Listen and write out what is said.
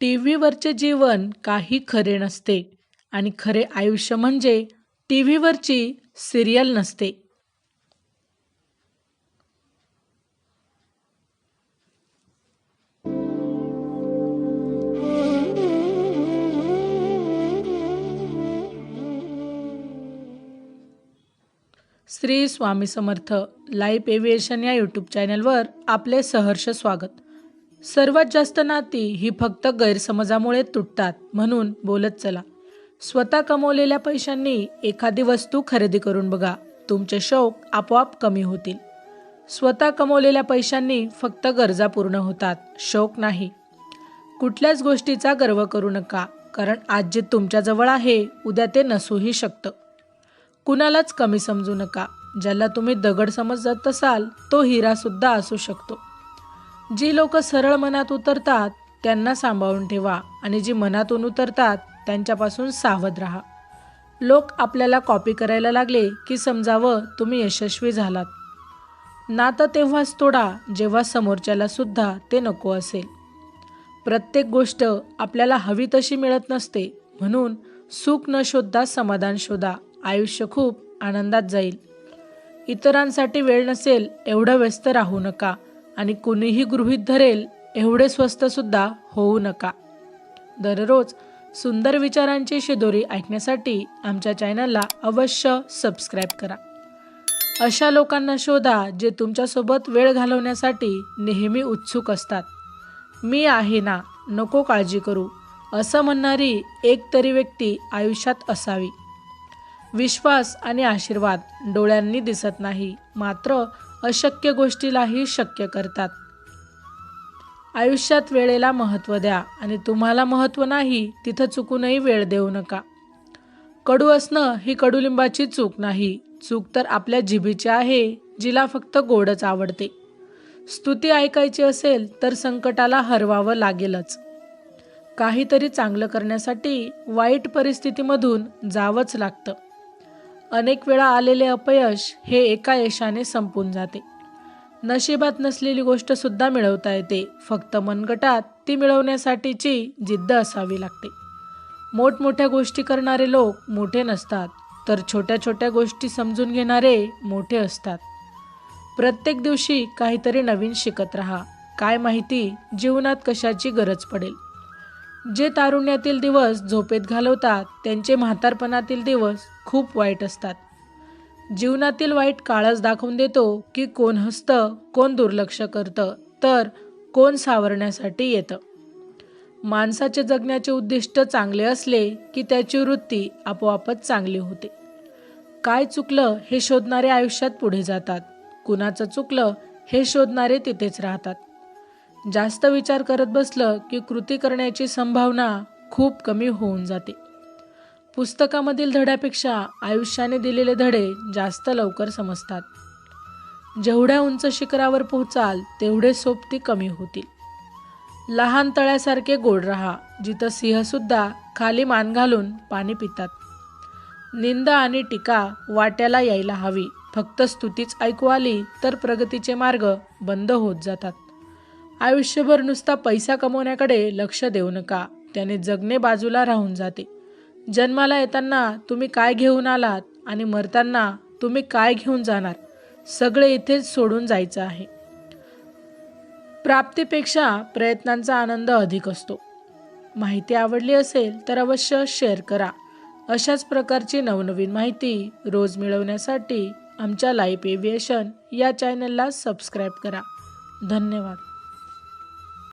T व्हीवरचे जीवन काही खरे नसते आणि खरे आयुष्य म्हणजे टी व्हीवरची सिरियल नसते. श्री स्वामी समर्थ लाईफ एव्हिएशन या यूट्यूब चॅनलवर आपले सहर्ष स्वागत. सर्वात जास्त नाती ही फक्त गैरसमजामुळे तुटतात म्हणून बोलत चला. स्वतः कमवलेल्या पैशांनी एखादी वस्तू खरेदी करून बघा. तुमचे शौक आपोआप कमी होतील. स्वतः कमवलेल्या पैशांनी फक्त गरजा पूर्ण होतात. शौक नाही. कुठल्याच गोष्टीचा गर्व करू नका कारण आज जे तुमच्याजवळ आहे उद्या ते नसूही शकतं. कुणालाच कमी समजू नका. ज्याला तुम्ही दगड समजत असाल तो हिरासुद्धा असू शकतो. जी लोक सरळ मनात उतरतात त्यांना सांभाळून ठेवा आणि जी मनातून उतरतात त्यांच्यापासून सावध राहा. लोक आपल्याला कॉपी करायला लागले की समजावं तुम्ही यशस्वी झालात. नातं तेव्हाच तोडा जेव्हा समोरच्याला सुद्धा ते नको असेल. प्रत्येक गोष्ट आपल्याला हवी तशी मिळत नसते म्हणून सुख न शोधता समाधान शोधा आयुष्य खूप आनंदात जाईल. इतरांसाठी वेळ नसेल एवढं व्यस्त राहू नका. आणि कुणीही गृहीत धरेल एवढे स्वस्तसुद्धा होऊ नका. दररोज सुंदर विचारांची शिदोरी ऐकण्यासाठी आमच्या चॅनलला अवश्य सबस्क्राईब करा. अशा लोकांना शोधा जे तुमच्यासोबत वेळ घालवण्यासाठी नेहमी उत्सुक असतात. मी आहे ना नको काळजी करू असं म्हणणारी एक तरी व्यक्ती आयुष्यात असावी. विश्वास आणि आशीर्वाद डोळ्यांनी दिसत नाही मात्र अशक्य गोष्टीलाही शक्य करतात. आयुष्यात वेळेला महत्त्व द्या आणि तुम्हाला महत्त्व नाही तिथं चुकूनही वेळ देऊ नका. कडू असणं ही कडुलिंबाची चूक नाही. चूक तर आपल्या जिभीची आहे जिला फक्त गोडच आवडते. स्तुती ऐकायची असेल तर संकटाला हरवावं लागेलच. काहीतरी चांगलं करण्यासाठी वाईट परिस्थितीमधून जावंच लागतं. अनेक वेळा आलेले अपयश हे एका यशाने संपून जाते. नशिबात नसलेली गोष्ट सुद्धा मिळवता येते. फक्त मनगटात ती मिळवण्यासाठीची जिद्द असावी लागते. मोठमोठ्या गोष्टी करणारे लोक मोठे नसतात तर छोट्या छोट्या गोष्टी समजून घेणारे मोठे असतात. प्रत्येक दिवशी काहीतरी नवीन शिकत राहा. काय माहिती जीवनात कशाची गरज पडेल? जे तारुण्यातील दिवस झोपेत घालवतात त्यांचे म्हातारपणातील दिवस खूप वाईट असतात. जीवनातील वाईट काळच दाखवून देतो की कोण हसतं कोण दुर्लक्ष करतं तर कोण सावरण्यासाठी येतं. माणसाचे जगण्याचे उद्दिष्ट चांगले असले की त्याची वृत्ती आपोआपच चांगली होते. काय चुकलं हे शोधणारे आयुष्यात पुढे जातात. कुणाचं चुकलं हे शोधणारे तिथेच राहतात. जास्त विचार करत बसलं की कृती करण्याची संभावना खूप कमी होऊन जाते. पुस्तकामधील धड्यापेक्षा आयुष्याने दिलेले धडे जास्त लवकर समजतात. जेवढ्या उंच शिखरावर पोहोचाल तेवढे सोबती कमी होतील. लहान तळ्यासारखे गोड रहा जिथं सिंहसुद्धा खाली मान घालून पाणी पितात. निंदा आणि टीका वाट्याला यायला हवी फक्त स्तुतीच ऐकू आली तर प्रगतीचे मार्ग बंद होत जातात. आयुष्यभर नुसता पैसा कमवण्याकडे लक्ष देऊ नका. त्याने जगणे बाजूला राहून जाते. जन्माला येताना तुम्ही काय घेऊन आलात आणि मरताना तुम्ही काय घेऊन जाणार? सगळे इथेच सोडून जायचं आहे. प्राप्तीपेक्षा प्रयत्नांचा आनंद अधिक असतो. माहिती आवडली असेल तर अवश्य शेअर करा. अशाच प्रकारची नवनवीन माहिती रोज मिळवण्यासाठी आमच्या लाईफ एव्हिएशन या चॅनलला सबस्क्राईब करा. धन्यवाद.